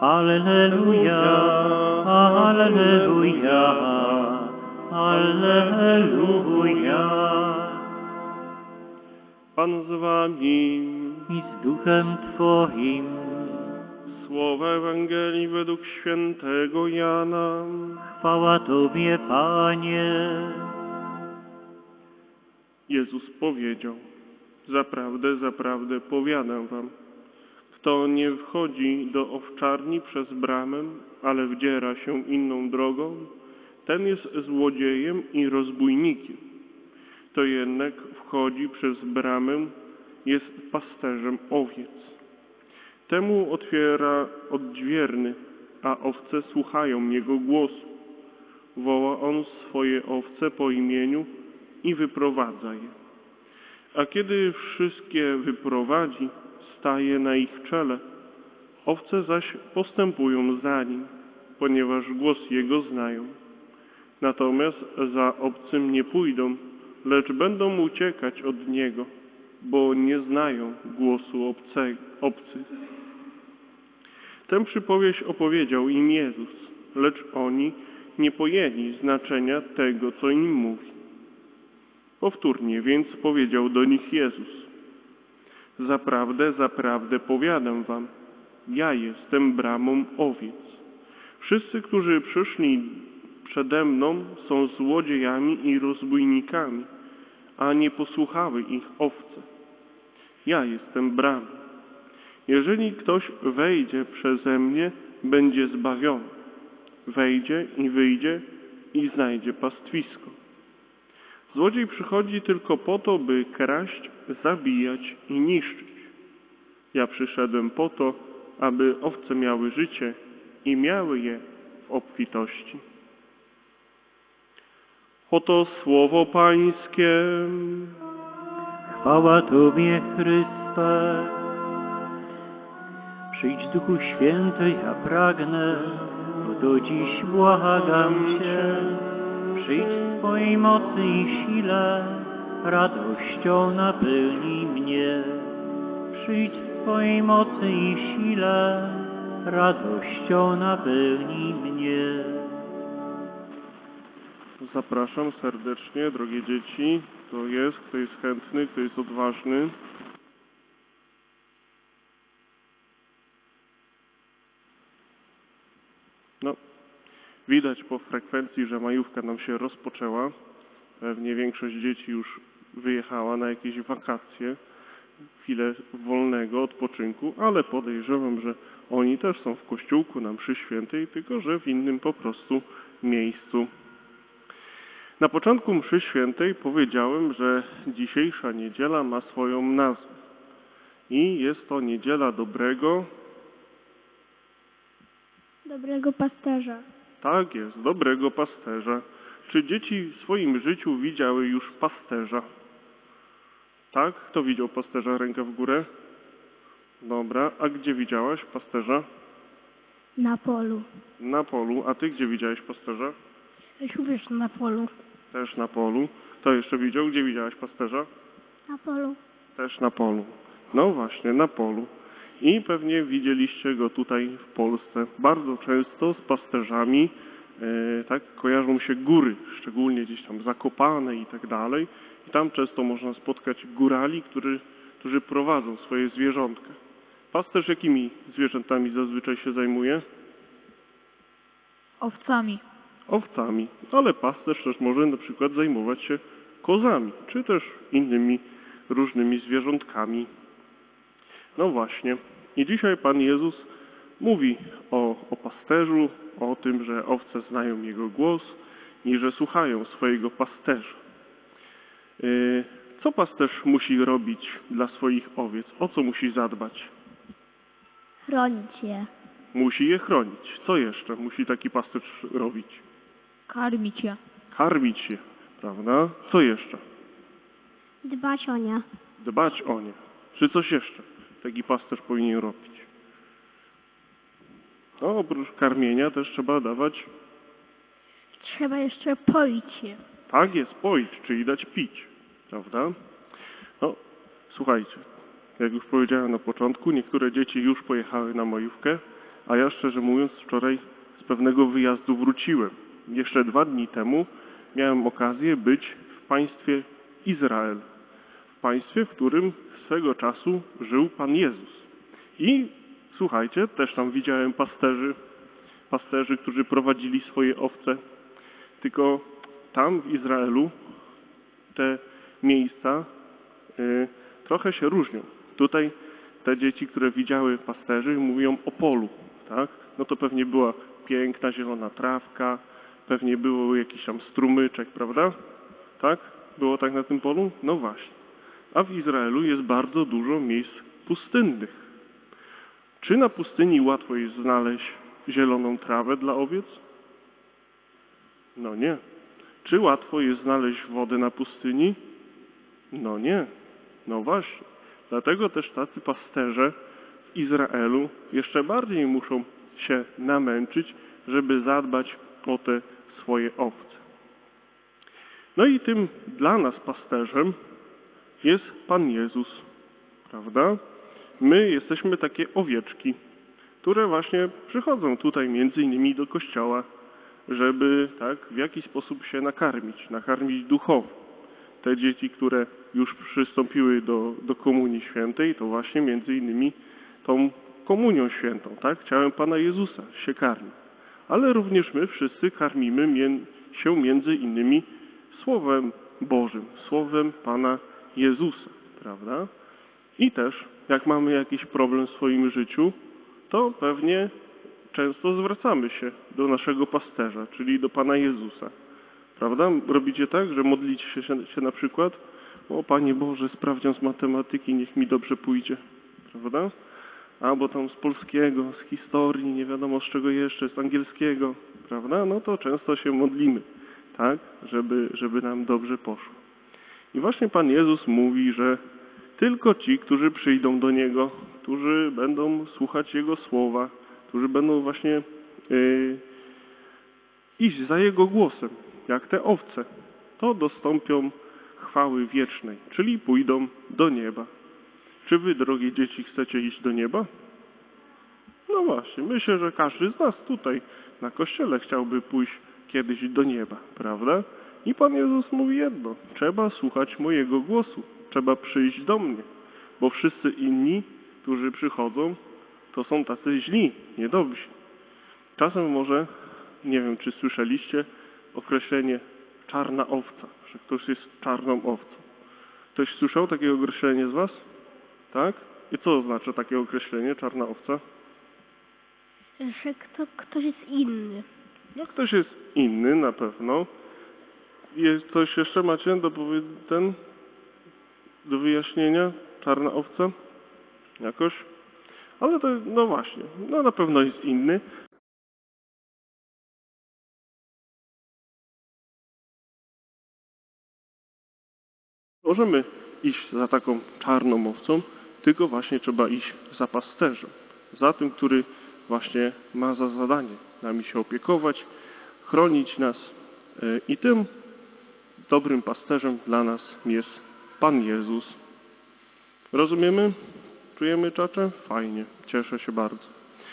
Alleluja, Alleluja, Alleluja. Pan z wami. I z duchem Twoim. Słowa Ewangelii według świętego Jana. Chwała Tobie, Panie. Jezus powiedział, zaprawdę, zaprawdę powiadam wam, kto nie wchodzi do owczarni przez bramę, ale wdziera się inną drogą, ten jest złodziejem i rozbójnikiem. To jednak wchodzi przez bramę, jest pasterzem owiec. Temu otwiera odźwierny, a owce słuchają jego głosu. Woła on swoje owce po imieniu i wyprowadza je. A kiedy wszystkie wyprowadzi, staje na ich czele. Owce zaś postępują za nim, ponieważ głos jego znają. Natomiast za obcym nie pójdą, lecz będą uciekać od niego, bo nie znają głosu obce, obcych. Tę przypowieść opowiedział im Jezus, lecz oni nie pojęli znaczenia tego, co im mówi. Powtórnie więc powiedział do nich Jezus: Zaprawdę, zaprawdę powiadam wam, ja jestem bramą owiec. Wszyscy, którzy przyszli przede mną, są złodziejami i rozbójnikami, a nie posłuchały ich owce. Ja jestem bramą. Jeżeli ktoś wejdzie przeze mnie, będzie zbawiony. Wejdzie i wyjdzie i znajdzie pastwisko. Złodziej przychodzi tylko po to, by kraść, zabijać i niszczyć. Ja przyszedłem po to, aby owce miały życie i miały je w obfitości. Oto słowo Pańskie. Chwała Tobie, Chryste. Przyjdź Duchu Święty, ja pragnę, bo do dziś błagam Cię. Przyjdź w Twojej mocy i sile, radością napełnij mnie. Przyjdź w Twojej mocy i sile, radością napełnij mnie. Zapraszam serdecznie, drogie dzieci. Kto jest, kto jest chętny, kto jest odważny. No, widać po frekwencji, że majówka nam się rozpoczęła. Pewnie większość dzieci już wyjechała na jakieś wakacje, chwilę wolnego odpoczynku, ale podejrzewam, że oni też są w kościółku na mszy świętej, tylko że w innym po prostu miejscu. Na początku mszy świętej powiedziałem, że dzisiejsza niedziela ma swoją nazwę. I jest to niedziela dobrego, Dobrego pasterza. Tak jest, dobrego pasterza. Czy dzieci w swoim życiu widziały już pasterza? Tak? Kto widział pasterza? Rękę w górę. Dobra, a gdzie widziałaś pasterza? Na polu. Na polu. A ty gdzie widziałeś pasterza? Również na polu. Też na polu. To jeszcze widział? Gdzie widziałaś pasterza? Na polu. Też na polu. No właśnie, na polu. I pewnie widzieliście go tutaj w Polsce. Bardzo często z pasterzami, e, tak, kojarzą się góry, szczególnie gdzieś tam zakopane i tak dalej. I tam często można spotkać górali, którzy, którzy prowadzą swoje zwierzątka. Pasterz jakimi zwierzętami zazwyczaj się zajmuje? Owcami. owcami, ale pasterz też może na przykład zajmować się kozami, czy też innymi różnymi zwierzątkami. No właśnie. I dzisiaj Pan Jezus mówi o, o pasterzu, o tym, że owce znają Jego głos i że słuchają swojego pasterza. Yy, Co pasterz musi robić dla swoich owiec? O co musi zadbać? Chronić je. Musi je chronić. Co jeszcze musi taki pasterz robić? Karmić je. karmić je, prawda? Co jeszcze? Dbać o nie. Dbać o nie. Czy coś jeszcze taki pasterz powinien robić? No, oprócz karmienia też trzeba dawać, Trzeba jeszcze poić je. tak jest, poić, czyli dać pić, prawda? No, słuchajcie, jak już powiedziałem na początku, niektóre dzieci już pojechały na majówkę, A ja szczerze mówiąc wczoraj z pewnego wyjazdu wróciłem. Jeszcze dwa dni temu miałem okazję być w państwie Izrael. Państwie, w którym swego czasu żył Pan Jezus. I słuchajcie, też tam widziałem pasterzy, pasterzy, którzy prowadzili swoje owce. Tylko tam w Izraelu te miejsca y, trochę się różnią. Tutaj te dzieci, które widziały pasterzy, mówią o polu, tak? No to pewnie była piękna zielona trawka, pewnie był jakiś tam strumyczek, prawda? Tak? Było tak na tym polu? No właśnie. A w Izraelu jest bardzo dużo miejsc pustynnych. Czy na pustyni łatwo jest znaleźć zieloną trawę dla owiec? No nie. Czy łatwo jest znaleźć wodę na pustyni? No nie. No właśnie. Dlatego też tacy pasterze w Izraelu jeszcze bardziej muszą się namęczyć, żeby zadbać o te swoje owce. No i tym dla nas pasterzem jest Pan Jezus, prawda? My jesteśmy takie owieczki, które właśnie przychodzą tutaj między innymi do kościoła, żeby tak w jakiś sposób się nakarmić, nakarmić duchowo. Te dzieci, które już przystąpiły do, do Komunii Świętej, to właśnie między innymi tą Komunią Świętą, tak? Ciałem Pana Jezusa się karmi. Ale również my wszyscy karmimy się między innymi Słowem Bożym, Słowem Pana Jezusa, prawda? I też, jak mamy jakiś problem w swoim życiu, to pewnie często zwracamy się do naszego pasterza, czyli do Pana Jezusa. Prawda? Robicie tak, że modlicie się, się na przykład o Panie Boże, sprawdzian z matematyki, niech mi dobrze pójdzie. Prawda? Albo tam z polskiego, z historii, nie wiadomo z czego jeszcze, z angielskiego. Prawda? No to często się modlimy, tak? Żeby, żeby nam dobrze poszło. I właśnie Pan Jezus mówi, że tylko ci, którzy przyjdą do Niego, którzy będą słuchać Jego słowa, którzy będą właśnie yy, iść za Jego głosem, jak te owce, to dostąpią chwały wiecznej, czyli pójdą do nieba. Czy wy, drogie dzieci, chcecie iść do nieba? No właśnie, myślę, że każdy z nas tutaj na kościele chciałby pójść kiedyś do nieba, prawda? I Pan Jezus mówi jedno: trzeba słuchać mojego głosu, trzeba przyjść do mnie, bo wszyscy inni, którzy przychodzą, to są tacy źli, niedobrzy. Czasem może, nie wiem, czy słyszeliście określenie czarna owca, że ktoś jest czarną owcą. Ktoś słyszał takie określenie z Was? Tak? I co oznacza takie określenie, czarna owca? Że kto, ktoś jest inny. No ktoś jest inny na pewno. Jest coś jeszcze macie do ten do wyjaśnienia? Czarna owca? Jakoś? Ale to, no właśnie, no na pewno jest inny. Możemy iść za taką czarną owcą, tylko właśnie trzeba iść za pasterzem. Za tym, który właśnie ma za zadanie nami się opiekować, chronić nas e, i tym dobrym pasterzem dla nas jest Pan Jezus. Rozumiemy? Czujemy czacze? Fajnie. Cieszę się bardzo.